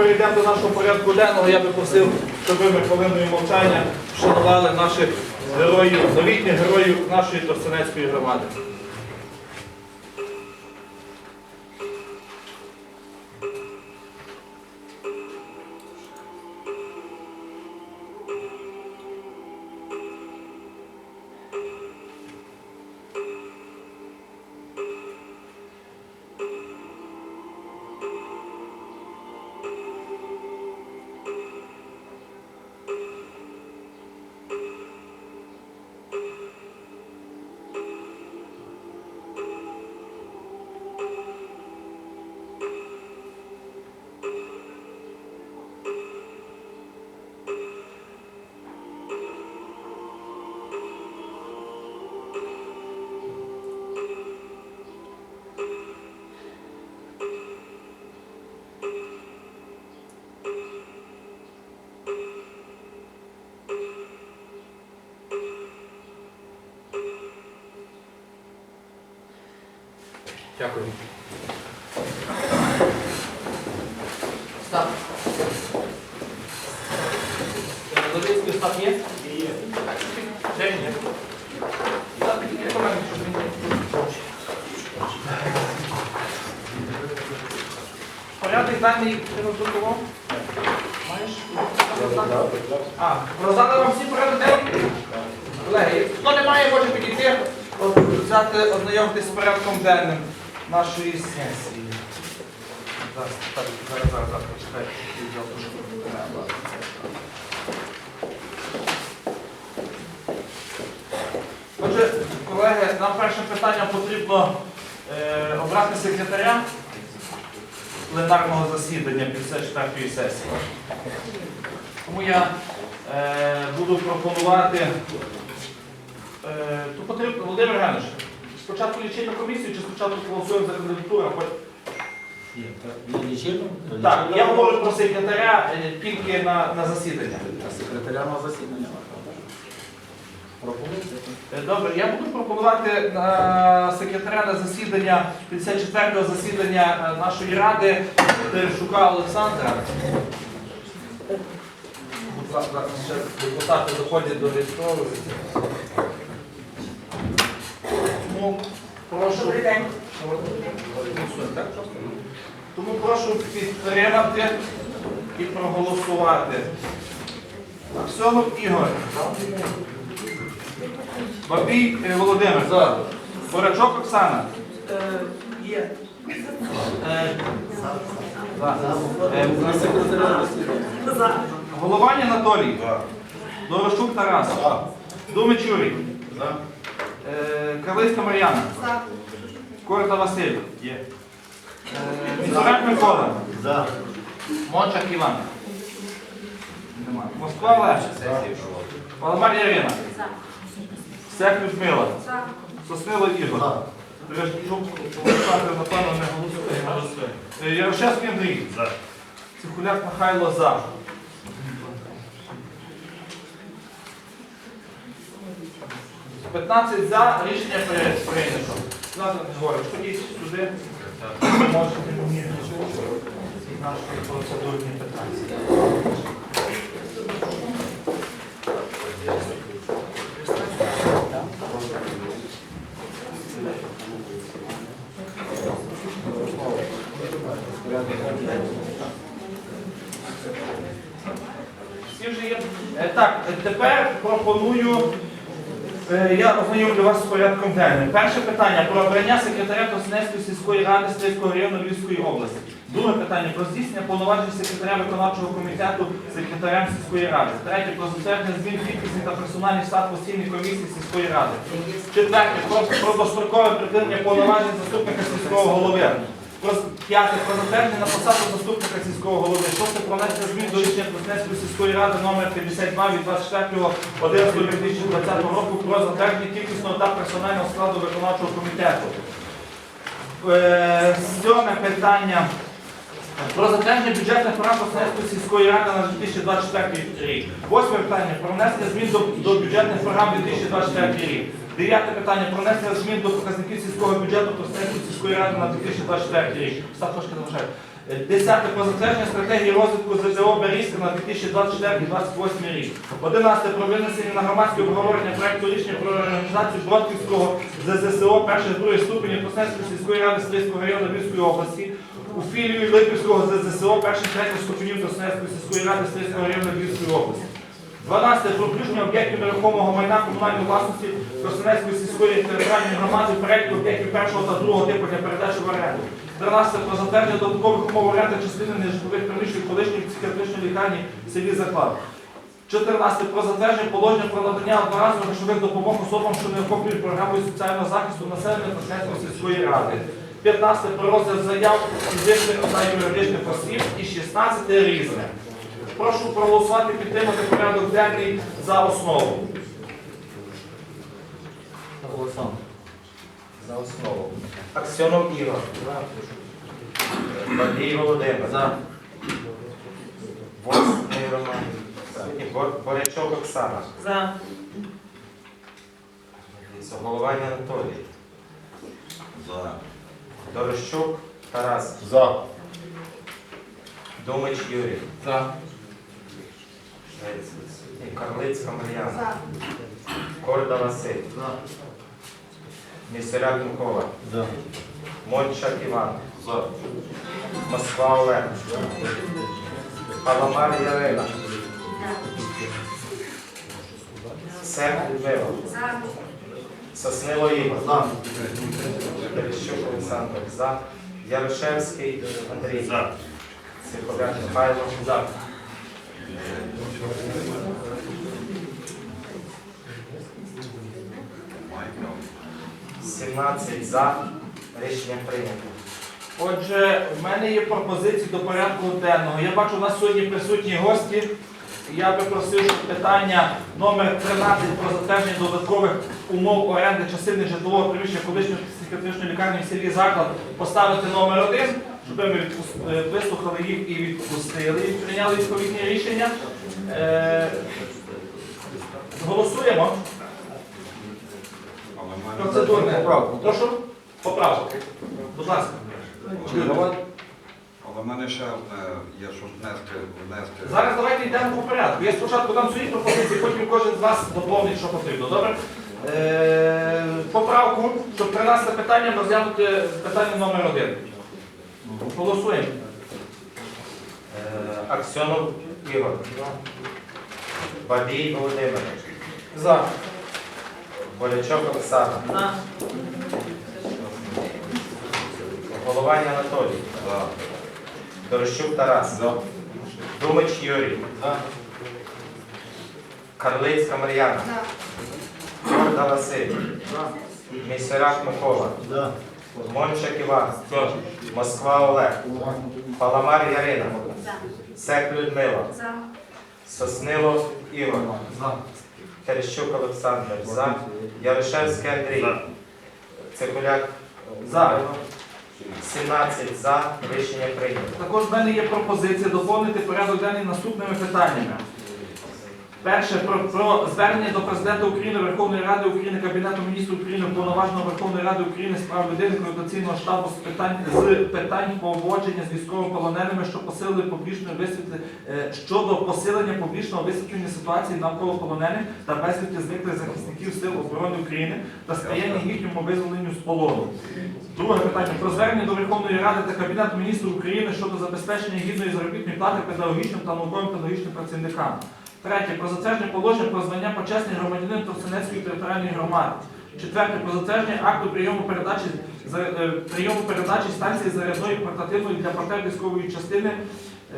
перейдемо до нашого порядку денного, я би просив, щоб ви хвилиною мовчання вшанували наших героїв, завітніх героїв нашої Торсенецької громади. Дякую. Став. Лодицький став Порядок даний ти роздрукував? Маєш? А, роздали вам всі порядок денний? Колеги, хто не має, може підійти, взяти, з порядком денним нашої сесії. Зараз, зараз, зараз, зараз, почекайте. Я дуже треба. Отже, колеги, нам першим питанням потрібно е, обрати секретаря пленарного засідання 54-ї сесії. Тому я е, буду пропонувати. Е, то потрібно, Володимир Євгенович, спочатку лічильну комісію чи спочатку голосуємо за кандидатуру, а потім. Так, я говорю про секретаря е, тільки на, на засідання. Секретаря на засідання. Пропонується. Е, Добре, я буду пропонувати на секретаря на засідання 54-го засідання е, нашої ради Терещука Олександра. Будь ласка, ще депутати доходять до військових. Тому прошу. Добрий день. Тому прошу підтримати і проголосувати. Аксьонов Ігор. Бабій е, Володимир. За. Борачок Оксана. Є. Е, За. Е. За. Анатолій. Дорощук Тарас. Думич Юрій. Карлицька Мар'яна. За. Корта Василь. Є. Міцурак Микола. За. Мончак Іван. Нема. Москва Леш. Паламар Ярина. За. Сек Людмила. За. Соснило Ігор. Решчук Олександр, напевно, не голосує. Е, Ярошевський Андрій. За. Цихуляк Михайло за. П'ятнадцять за, рішення при- прийнято. Назар Григорович, ходіть сюди. Можете наші процедурні питання. Так, тепер пропоную. Е, Я ознайомлю вас з порядком денним. Перше питання про обрання секретаря Тоснецької сільської ради Стрийського району Львівської області. Друге питання про здійснення повноважень секретаря виконавчого комітету секретарем сільської ради. Третє про затвердження змін кількісний та персональний штат постійної комісії сільської ради. Четверте про, про дострокове припинення повноважень заступника сільського голови. П'яте про затвердження на посаду заступника сільського голови. Шосте про внесення змін до рішення Красненської сільської ради номер 52 від 24.11.2020 року про затвердження кількісного та персонального складу виконавчого комітету. Е, Сьоме питання. Про затвердження бюджетних програм Красненської сільської ради на 2024 рік. Восьме питання про внесення змін до, до бюджетних програм 2024 рік. Дев'яте питання про внесення змін до показників сільського бюджету про Красненської сільської ради на 2024 рік. Став трошки залишаю. Е, Десяте про затвердження стратегії розвитку ЗЗО Берізька на 2024-2028 рік. Одинадцяте про винесення на громадське обговорення проекту рішення про організацію Бродківського ЗЗСО перших других ступенів Красненської сільської ради Стрийського району Львівської області у філію Липівського ЗЗСО перших третіх ступенів Красненської сільської ради Стрийського району Львівської області. 12. Про включення об'єктів нерухомого майна комунальної власності Красненської сільської територіальної громади в об'єктів першого та другого типу для передачі в оренду. 13. Про затвердження додаткових умов оренди частини нежитлових приміщень колишньої психіатричної лікарні в селі Заклад. 14. Про затвердження положення про надання одноразових грошових допомог особам, що не охоплюють програмою соціального захисту населення Красненської сільської ради. 15. Про розгляд заяв фізичних та юридичних осіб. І 16. Різне. Прошу проголосувати, підтримати порядок денний за основу. Голосом. За основу. Аксьонов Ігор. Бадій Володимир. За. Восьмий Роман. Бор- Борячок Оксана. За. Головання Анатолій. За. Дорощук Тарас. За. Думич Юрій. За. І Карлицька Мар'яна. Корда Василь. Місеряк Микола. Мончак Іван. Москва Олег. Паламар Ярина. Сем Людмила. Соснило Ігор. Терещук Олександр. За. Ярошевський Андрій. За. Цирковяк Михайло. За. Сімнадцять за. Рішення прийнято. Отже, в мене є пропозиції до порядку денного. Я бачу, у нас сьогодні присутні гості. Я би просив, щоб питання номер 13 про затвердження додаткових умов оренди частини житлового приміщення колишньої психіатричної лікарні в селі Заклад поставити номер один, щоб ми е, вислухали їх і відпустили, і прийняли відповідні рішення. Е, Голосуємо. Процедурне. Поправку. Прошу. Поправку. Будь ласка. Але в мене ще одне є, щоб внести, внести. Зараз давайте йдемо по порядку. Я спочатку дам свої пропозиції, потім кожен з вас доповнить, що потрібно. Добре? Е, поправку, щоб 13 питанням розглянути питання номер один. Голосуємо. Е, Аксьонов Ігор. Бабій Володимир. За. Болячок Оксана. За. Головання Анатолій. За. Дорощук Тарас. Думич Юрій. Карлицька Мар'яна. Корда Василь. Місерак Микола. Мончак Іван. Москва Олег. Паламар Ярина. Сек Людмила. Соснило Ігор. Терещук Олександр. За. Ярошевський Андрій. Цикуляк. За. 17 за. Рішення прийнято. Також в мене є пропозиція доповнити порядок денний наступними питаннями. Перше про, про звернення до президента України, Верховної Ради України, Кабінету міністрів України, повноваженого Верховної Ради України з прав людини, координаційного штабу з питань з питань поводження з військовополоненими, що посилили публічне висвітлення е, щодо посилення публічного висвітлення ситуації навколо полонених та безвісті зниклих захисників Сил оборони України та сприяння їхньому визволенню з полону. Друге питання про звернення до Верховної Ради та Кабінету міністрів України щодо забезпечення гідної заробітної плати педагогічним та науковим педагогічним працівникам. Третє. Про затвердження положення про звання почесний громадянин Товсинецької територіальної громади. Четверте. Про затвердження акту прийому передачі е, прийому передачі станції зарядної портативної для потреб військової частини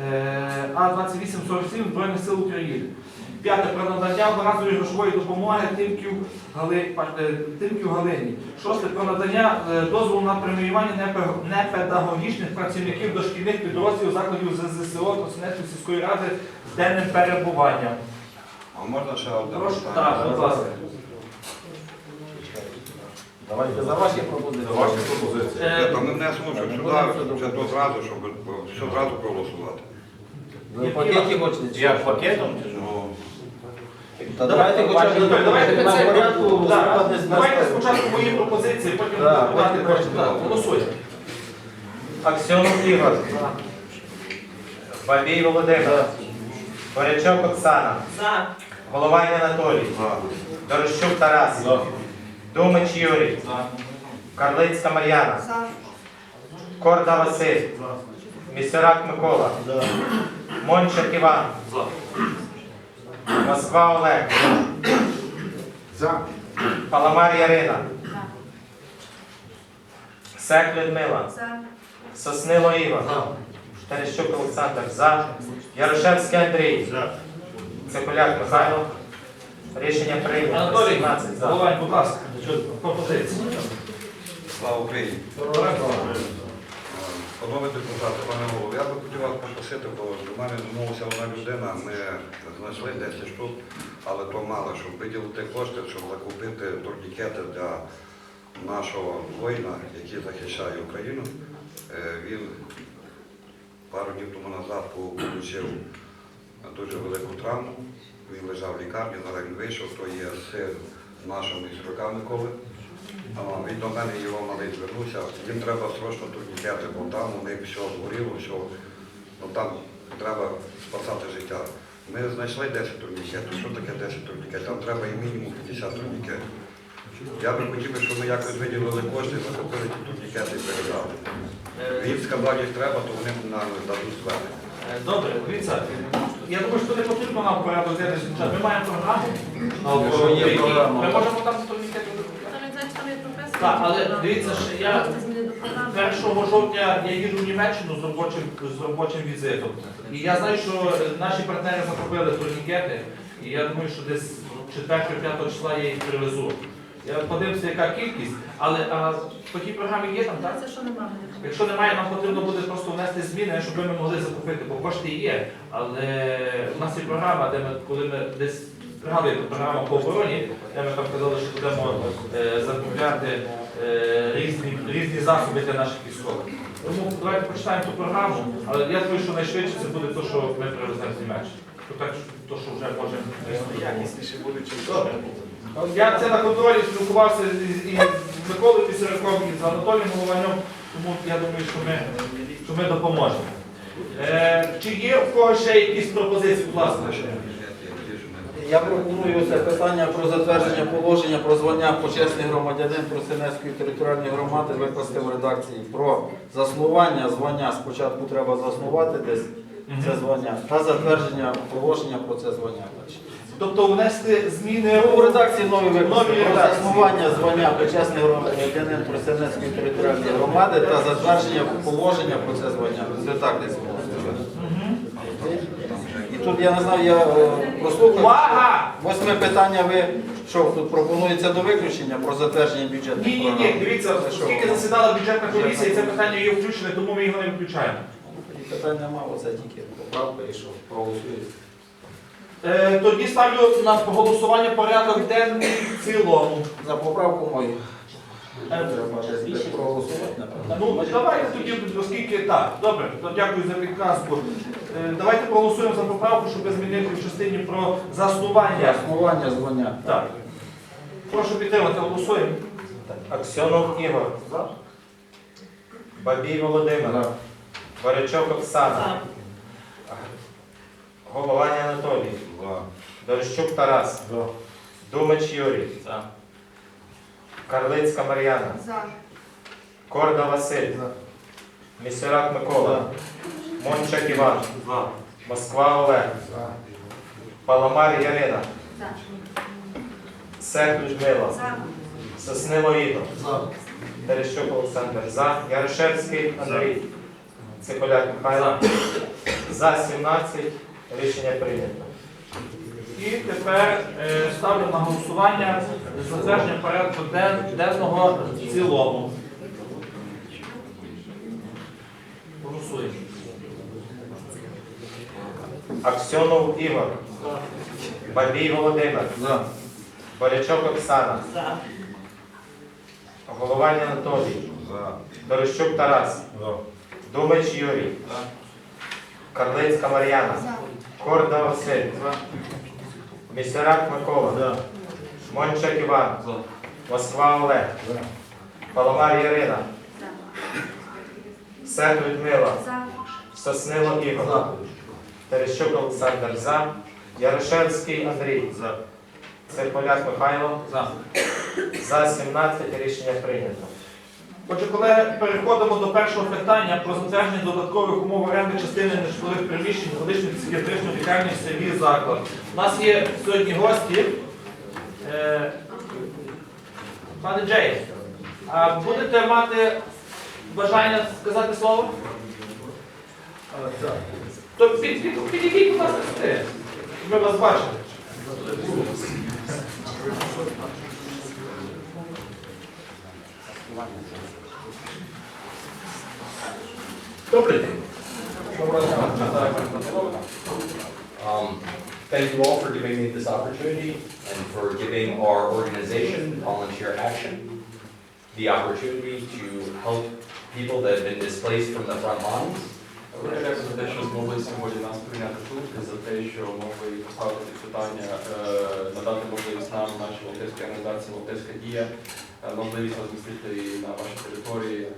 е, А2847 Збройних сил України. П'яте. Про надання одноразової грошової допомоги Тимків, е, Галині. Шосте. Про надання дозволу на преміювання непедагогічних працівників дошкільних підрозділів закладів ЗЗСО Тосинецької сільської ради денним перебуванням. А можна ще одне Прошу, так, будь ласка. Давайте за ваші пропозиції. За Ваші пропозиції. Е, то ми внесемо щоб сюди, вже то зразу, щоб все зразу проголосувати. Ви в пакеті хочете? чи Як що? пакетом чи що? Ну, Та давайте хоча б Давайте, давайте, на це- порядку Так, розкладати Давайте нас. спочатку мої пропозиції, потім Так, депутати потім. Так, Голосуємо. Аксьонов Ігор. Бабій Володимир. Борячок Оксана. За. Головань Анатолій. за. Дорощук Тарас. Думич Юрій. Карлицька Мар'яна. Корда Василь. Місерак Микола. Мончик Іван. Москва Олег. Паламар Ярина. Сек Людмила. Соснило Ігор. Терещук Олександр. За. Ярошевський Андрій. Цикуляк Михайло. Рішення прийнято. Анатолій, 17 за. Головань, будь ласка, пропозиції. Слава Україні. Панове депутати, пане голово, я би хотів вас попросити, бо до мене звернулася одна людина, ми знайшли 10 штук, але то мало, щоб виділити кошти, щоб закупити турнікети для нашого воїна, який захищає Україну. Е, Він пару днів тому назад отримав дуже велику травму. Він лежав в лікарні, зараз він вийшов, то є син нашого міськрока Миколи. Він до мене його малий звернувся. Їм треба срочно турнікети, бо там у них все згоріло, все. Ну, там треба спасати життя. Ми знайшли 10 турнікетів. Що таке 10 турнікетів? Там треба і мінімум 50 турнікетів. Я би хотів, щоб ми якось виділили кошти, закупили ті турнікети і передали. Він сказав, як треба, то вони нам дадуть звернення. Е, Добре, дивіться, я думаю, що не потрібно нам порядок звучати. Ми маємо програму. Якщо є Ми програма. можемо там турнікети Так, але дивіться, що я 1 жовтня я їду в Німеччину з робочим, з робочим візитом. І я знаю, що е, наші партнери закупили турнікети, і я думаю, що десь 4-5 числа я їх привезу. Я подивився, яка кількість, але а, по тій програмі є там, так? Це що немає. Якщо немає, нам потрібно буде просто внести зміни, щоб ми могли закупити, бо кошти є. Але у нас є програма, де ми, коли ми десь пригадуєте програма по обороні, де ми там казали, що будемо е, закупляти е, різні, різні засоби для наших військових. Тому давайте почитаємо ту програму, але я думаю, що найшвидше це буде те, що ми привеземо з Німеччини. То так, то, що вже можемо Якісніше будуть чим Добре. Я це на контролі спілкувався з- і з Миколою Пісаряком, і з Анатолієм Голованем, тому я думаю, що ми, що ми допоможемо. Е, чи є в когось ще якісь пропозиції, будь ласка? Я пропоную це питання про затвердження положення про звання почесний громадянин Тростянецької територіальної громади викласти в редакції про заснування звання. Спочатку треба заснувати десь це звання та затвердження положення про це звання. Тобто внести зміни Ну, в редакції нові Нові заснування звання почесний громадянин Тростянецької територіальної громади та затвердження положення про це звання. Це так десь було. І тут я не знаю, я е, прослухав. Увага! Восьме питання ви що тут пропонується до виключення про затвердження бюджетних Ні, ні, програм? ні, дивіться, Це що? оскільки засідала бюджетна комісія, і це питання є включене, тому ми його не виключаємо. Тоді питань нема, оце тільки поправка і що проголосуєте. Е, тоді ставлю на голосування порядок денний в цілому. За поправку мою. Е, напевно. Ну, давайте тоді, оскільки так, добре, то дякую за підказку. Е, Давайте проголосуємо за поправку, щоб змінити в частині про заснування. Заснування звання. Так. Прошу підтримати, голосуємо. Аксьонов Ігор. Бабій Володимир. Борячок Оксана. Головань Анатолій. За. Дорощук Тарас. Думич Юрій. Карлицька Мар'яна. Корда Василь. Місерак Микола. Мончак Іван. Москва Олег. Паламар Ярина. За. Сех Людмила. За. Соснило Ігор. За. Терещук Олександр. За. Ярошевський Андрій. Цикуляк Михайло. За 17. Рішення прийнято. І тепер е, ставлю на голосування затвердження порядку ден- денного в цілому. Голосуємо. Аксьонов Ігор. Бабій Володимир. За. Борячок Оксана. За. Головань Анатолій. За. Дорощук Тарас. Думач Юрій. Карлицька Мар'яна. Корда Василь. Місерак Микола. Мончак Іван. Москва Олег. Паламар Ірина. Сех Людмила. Соснило Ігор. Терещук Олександр За. Ярошевський Андрій. За. Циркуляк Михайло. За. За 17 рішення прийнято. Отже, колеги, переходимо до першого питання про затвердження додаткових умов оренди частини нежитлових приміщень колишніх психіатричної лікарні в селі Заклад. У нас є сьогодні гості. Е, Пане Джей, а будете мати бажання сказати слово? То під, під, підійдіть, будь ласка, сюди. Ми вас бачили. Добрий день. Um, Thank you all for giving me this opportunity and for giving our organization, Volunteer Action, the opportunity to help people that have been displaced from the front lines. Дуже дякую за те, що змогли сьогодні нас прийняти тут, і за те, що могли поставити ці питання, е, надати можливість нам, нашій волонтерській організації «Волонтерська дія», е, можливість розмістити на вашій території е,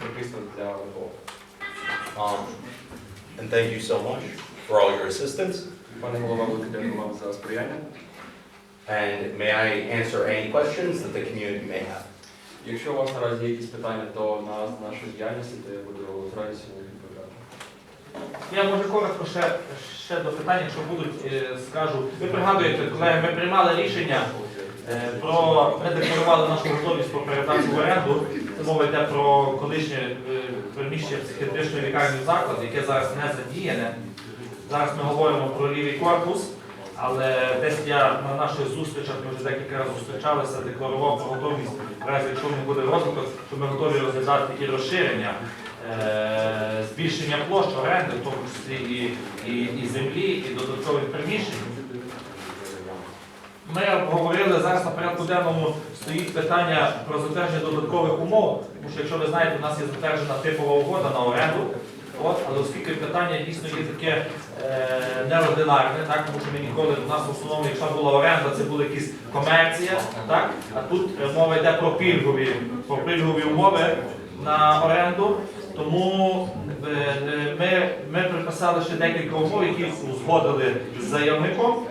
приписки для ВПО. Um, And thank you so much for all your assistance. Пане голова, велике дякую вам за сприяння. And may I answer any questions that the community may have? Якщо у вас наразі є якісь питання до нас, нашої діяльності, то я буду з радістю на них відповідати. Я може коротко ще, ще до питань, якщо будуть, е, скажу. Ви пригадуєте, коли ми приймали рішення про ми декларували нашу готовність по передачі в оренду. Мова йде про колишнє е, приміщення психіатричної лікарні заклад, яке зараз не задіяне. Зараз ми говоримо про лівий корпус, але десь я на наших зустрічах, ми вже декілька разів зустрічалися, декларував про готовність, разі якщо не буде розвиток, що ми готові розглядати такі розширення, е, збільшення площ оренди, в тому числі і, і, і землі, і додаткових приміщень. Ми обговорили зараз на порядку денному стоїть питання про затвердження додаткових умов, тому що якщо ви знаєте, у нас є затверджена типова угода на оренду. От, але оскільки питання дійсно є таке е, неординарне, так, тому що ми ніколи у нас в основному, якщо була оренда, це була якась комерція, так, а тут е, мова йде про пільгові, про пільгові умови на оренду. Тому е, е, ми, ми приписали ще декілька умов, які узгодили з заявником.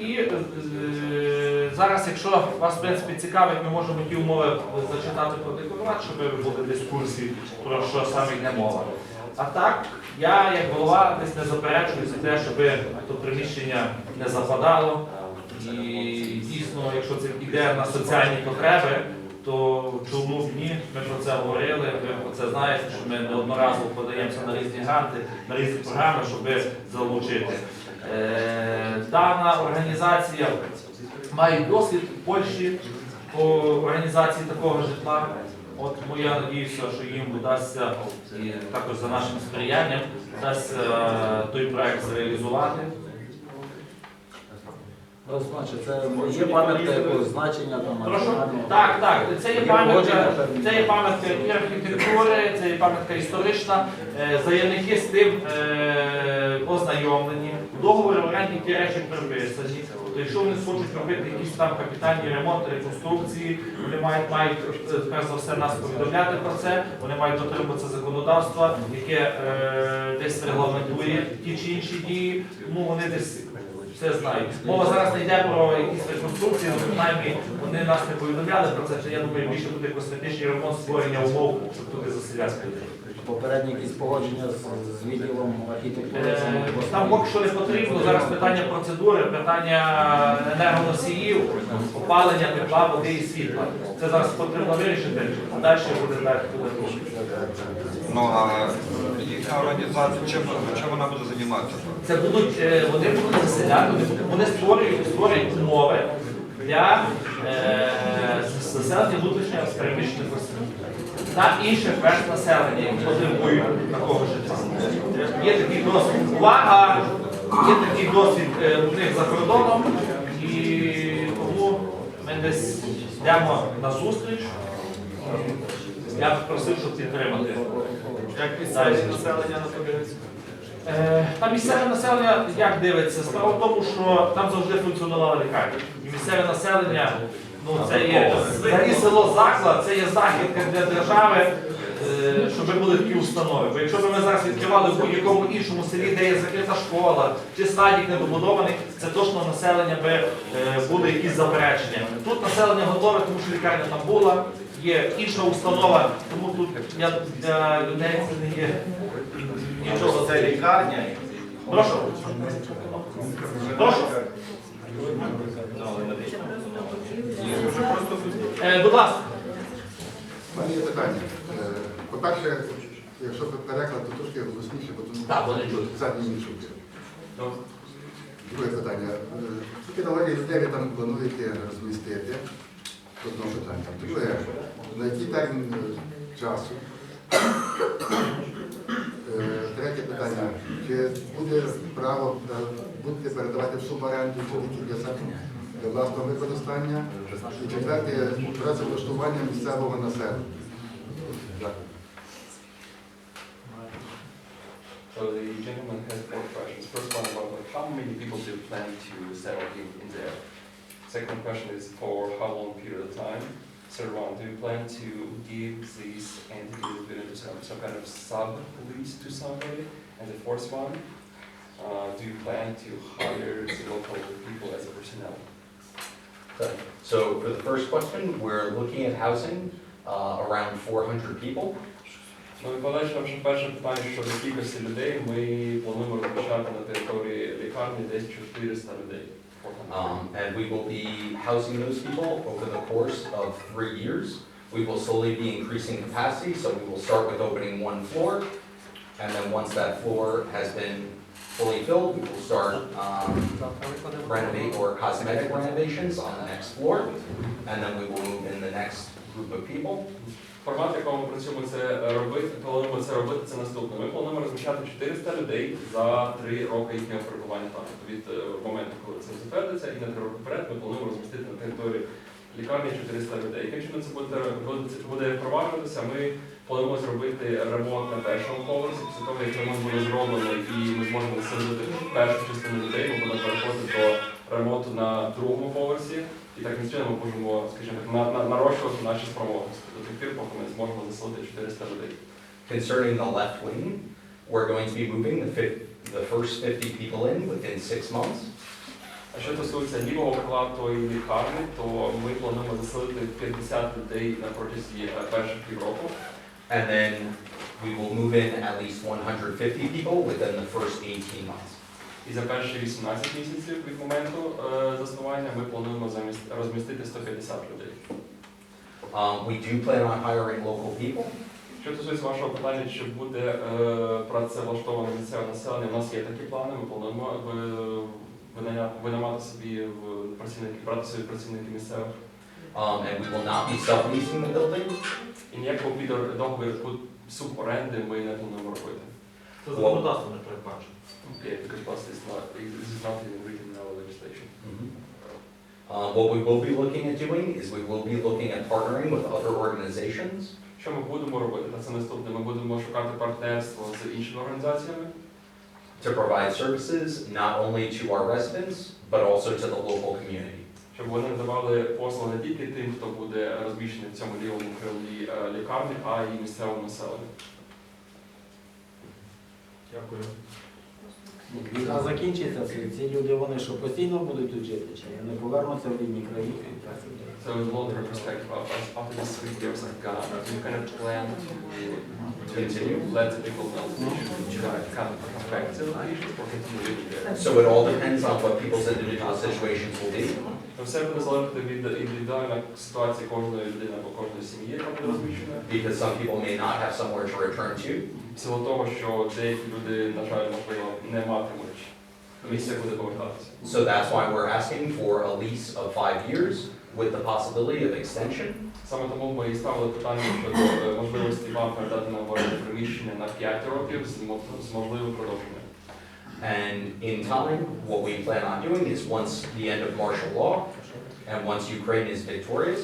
І е, зараз, якщо вас в принципі цікавить, ми можемо ті умови зачитати продекламувати, щоб ви були дискусії про що саме йде мова. А так, я як голова десь не заперечую за те, щоб то приміщення не западало. І дійсно, якщо це йде на соціальні потреби, то чому б ні? Ми про це говорили, ви про це знаєте, що ми неодноразово подаємося на різні гранти, на різні програми, щоб залучити. Е, Дана організація має досвід в Польщі по організації такого житла. От тому я надіюся, що їм вдасться і також за нашим сприянням вдасться е, той проект зреалізувати. Значить, це є пам'ятка якогось значення там національного. Так, так, це є пам'ятка, це є пам'ятка і архітектури, це є пам'ятка історична. Е, Заявники з тим ознайомлені. В договорі оренді ті речі приписані. Тобто, якщо вони хочуть робити якісь там капітальні ремонти, реконструкції, вони мають, мають е, перш за все нас повідомляти про це, вони мають дотримуватися законодавства, яке е, десь регламентує ті чи інші дії. Тому вони десь все знають. Мова зараз не йде про якісь реконструкції, ну, принаймні вони нас не повідомляли про це, що я думаю, більше буде косметичний ремонт створення умов, щоб туди заселяти людей. Попередні якісь погодження з, з відділом архітектури. Е, Там поки що не потрібно. Зараз питання процедури, питання енергоносіїв, опалення, тепла, води і світла. Це зараз потрібно вирішити, а далі буде так. буде. Ну а їхня організація, чим, чим вона буде займатися? Це будуть, е, вони будуть заселяти, вони будуть- вони створюють, створюють умови для е, заселення внутрішньо переміщених осіб та інших верст населення, які потребують такого життя. Є такий досвід. Увага! Є такий досвід е, у них за кордоном, і тому ми десь йдемо на зустріч. Я б просив, щоб підтримати. Як місцеве населення на тобі? Е, Та місцеве населення як дивиться? Справа в тому, що там завжди функціонувала лікарня. І місцеве населення, ну це є взагалі село заклад, це є західка для держави, е, щоб були такі установи. Бо якщо б ми зараз відкривали в будь-якому іншому селі, де є закрита школа чи садик недобудований, це точно населення би е, були якісь заперечення. Тут населення готове, тому що лікарня там була, є інша установа, тому тут я для людей це не є нічого. Це лікарня. Прошу. Прошу. Е, будь ласка. У мене є питання. Е, По-перше, якщо переклад, то трошки голосніше, бо тому Так, вони задні не чути. Друге питання. Е, Скільки належить людей ви там плануєте розмістити? Одне питання. Друге, на який термін е, часу? Е, Третє питання. Чи буде право е, будете передавати в суборенду тільки для себе, для власного використання? І четверте, працевлаштування місцевого населення. Дякую. So the gentleman has four questions. First one about like, how many people do you plan to settle in, in there? Second question is for how long period of time? Third one, do you plan to give these entities within some, some kind of sub-lease to somebody? And the fourth one, uh, do you plan to hire the local people as a personnel? So for the first question, we're looking at housing uh, around 400 people. Ну, відповідаючи на ваше перше питання щодо кількості людей, ми плануємо розміщати на території лікарні десь 400 людей. Um, and we will be housing those people over the course of three years. We will slowly be increasing capacity, so we will start with opening one floor. And then once that floor has been fully filled, we will start um, renovate or cosmetic renovations on the next floor. And then we will move in the next group of people. Формат, в якому ми працюємо це робити, плануємо це робити, це наступне. Ми плануємо розміщати 400 людей за 3 роки їхнього перебування там. Від е, моменту, коли це затвердиться, і на 3 роки вперед ми плануємо розмістити на території лікарні 400 людей. Чином це буде, буде, впроваджуватися, ми плануємо зробити ремонт на першому поверсі. Після того, як ремонт буде зроблений і ми зможемо заселити першу частину людей, ми будемо переходити до ремонту на другому поверсі. І таким чином ми можемо, скажімо так, на, на, нарощувати наші спроможності до тих пір, поки ми зможемо заселити 400 людей. Concerning the left wing, we're going to be moving the the first 50 people in within six months. А що стосується лівого крила тої лікарні, то ми плануємо заселити 50 людей на протязі е, перших півроку. And then we will move in at least 150 people within the first 18 months. І за перші 18 місяців від моменту е, заснування ми плануємо розмістити 150 людей. Um, we do plan on hiring local people. Що стосується вашого питання, чи буде е, працевлаштоване місцеве населення, у нас є такі плани, ми плануємо винаймати собі в працівників, брати собі працівників місцевих. Um, and we will not be subleasing the building. І ніякого підор- договору суборенди ми не плануємо робити. Це законодавство не передбачено. Okay, because plus it's not, this is not even written in our legislation. Uh, what we will be looking at doing is we will be looking at partnering with other organizations Що ми будемо робити? Це наступне. Ми будемо шукати партнерство з іншими організаціями, to provide services not only to our residents, but also to the local community. щоб вони надавали послуги не тільки тим, хто буде розміщений в цьому лівому крилі е, лікарні, а й місцевому населенню. Дякую. Війна закінчиться, ці, ці люди вони що постійно будуть тут жити, чи вони повернуться в рідні країни? So in longer perspective, of- of- after these three years are gone, do you kind of plan to, to Continue. let the people know to kind of come back to the location or continue living there? So it all depends on what people's individual situations will be. То Все буде залежати від індивідуальної ситуації кожної людини або кожної сім'ї, яка буде розміщена. because some people may not have somewhere to return to. В силу того, що деякі люди, на жаль, можливо, не матимуть місця, куди повертатися. So that's why we're asking for a lease of five years with the possibility of extension. Саме тому ми і ставили питання щодо е, можливості вам передати нам в оренду приміщення на 5 років з мо- з можливим продовженням. And in time, what we plan on doing is once the end of martial law and once Ukraine is victorious,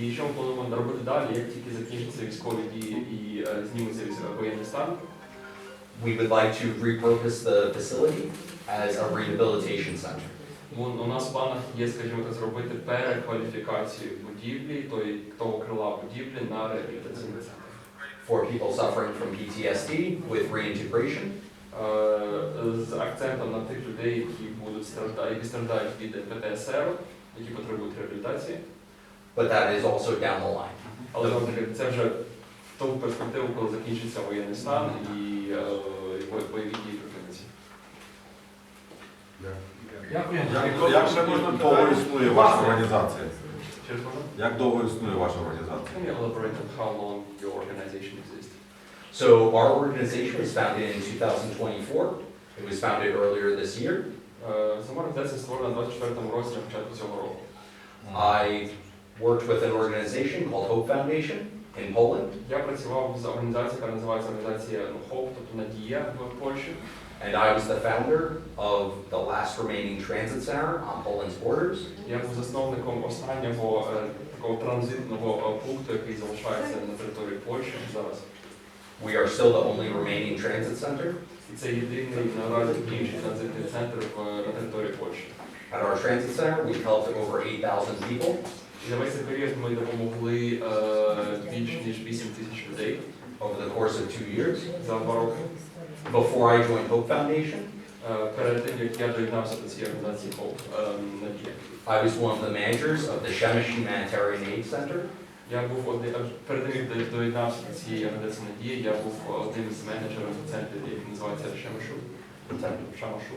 І що ми плануємо робити далі, як тільки закінчаться військові дії і е, зніметься військовий воєнний стан, we would like to repurpose the facility as a rehabilitation center Вон- У нас в планах є, скажімо так, зробити перекваліфікацію будівлі, тої, того крила будівлі на реабілітаційний центр. for people suffering from PTSD with reintegration, Е, З акцентом на тих людей, які будуть страждати, які страждають від ПТСР, які потребують реабілітації. but that is also down the line. Але знову таки, це вже в ту перспективу, коли закінчиться воєнний стан і е, бойові дії припиняться. Дякую. Як, як ще можна довго існує ваша організація? Через можна? Як довго існує ваша організація? Can you elaborate on how long your organization exists? So our organization was founded in 2024. It was founded earlier this year. Е, Сама організація створена в 24-му році на початку цього року. I worked with an organization called Hope Foundation in Poland, Я працював з організацією, яка називається організація ну, Hope, тобто Надія в Польщі. And I was the founder of the last remaining transit center on Poland's borders. Я був засновником останнього е, такого транзитного е, пункту, який залишається на території Польщі зараз. We are still the only remaining transit center. І це єдиний наразі діючий транзитний центр в, на території Польщі. At our transit center, we've helped over 8,000 people. І за весь цей період ми допомогли е, більш ніж 8 тисяч людей over the course of two years. за два роки. Before I joined Hope Foundation, Е, перед тим, як я доєднався до цієї організації Hope е, Надія. I was one of the managers of the Shemish Humanitarian Aid Center, Я був один, е, перед тим, як до- доєднався до цієї організації Надія, я був одним з менеджерів центру, який називається Шамашу. Шамашу.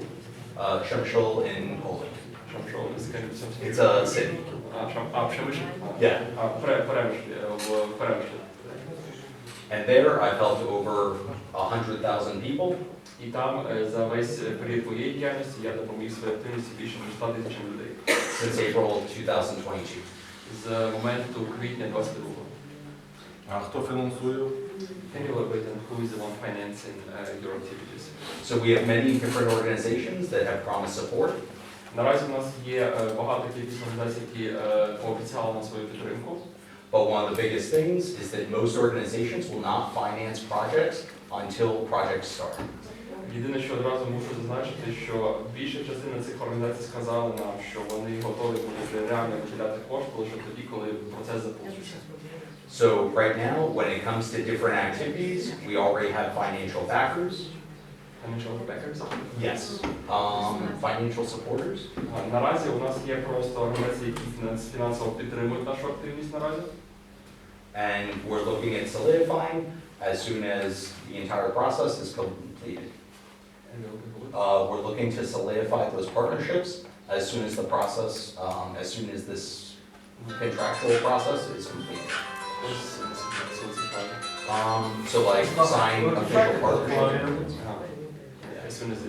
uh, Shemshul in Poland. Шамашу. It's a city. А, Шам, а, в Шамиші? Yeah. А, в Пере- Перемишлі, е, в Перемишлі. And there, I've helped over 100,000 people. І там е, за весь період моєї діяльності я допоміг своїй активності більше ніж 100 тисячам людей. since April 2022. З моменту квітня 22 А хто фінансує? Can you elaborate on who is the one financing uh, your activities? So we have many different organizations that have promised support, Наразі у нас є е, багато кількість організацій, які е, пообіцяли нам свою підтримку. But one of the biggest things is that most organizations will not finance projects until projects start. Єдине, що одразу мушу зазначити, що більша частина цих організацій сказали нам, що вони готові будуть реально виділяти кошти лише тоді, коли процес запуститься. So right now, when it comes to different activities, we already have financial backers. Financial backers. Yes. Um, financial supporters. А, Наразі у нас є просто організації, які фінанс- фінансово підтримують нашу активність наразі. And we're looking at solidifying as soon as the entire process is completed. Uh, we're looking to solidify those partnerships as soon as the process, um, as soon as this contractual process is completed. Um, so like sign official partnership. As soon as it's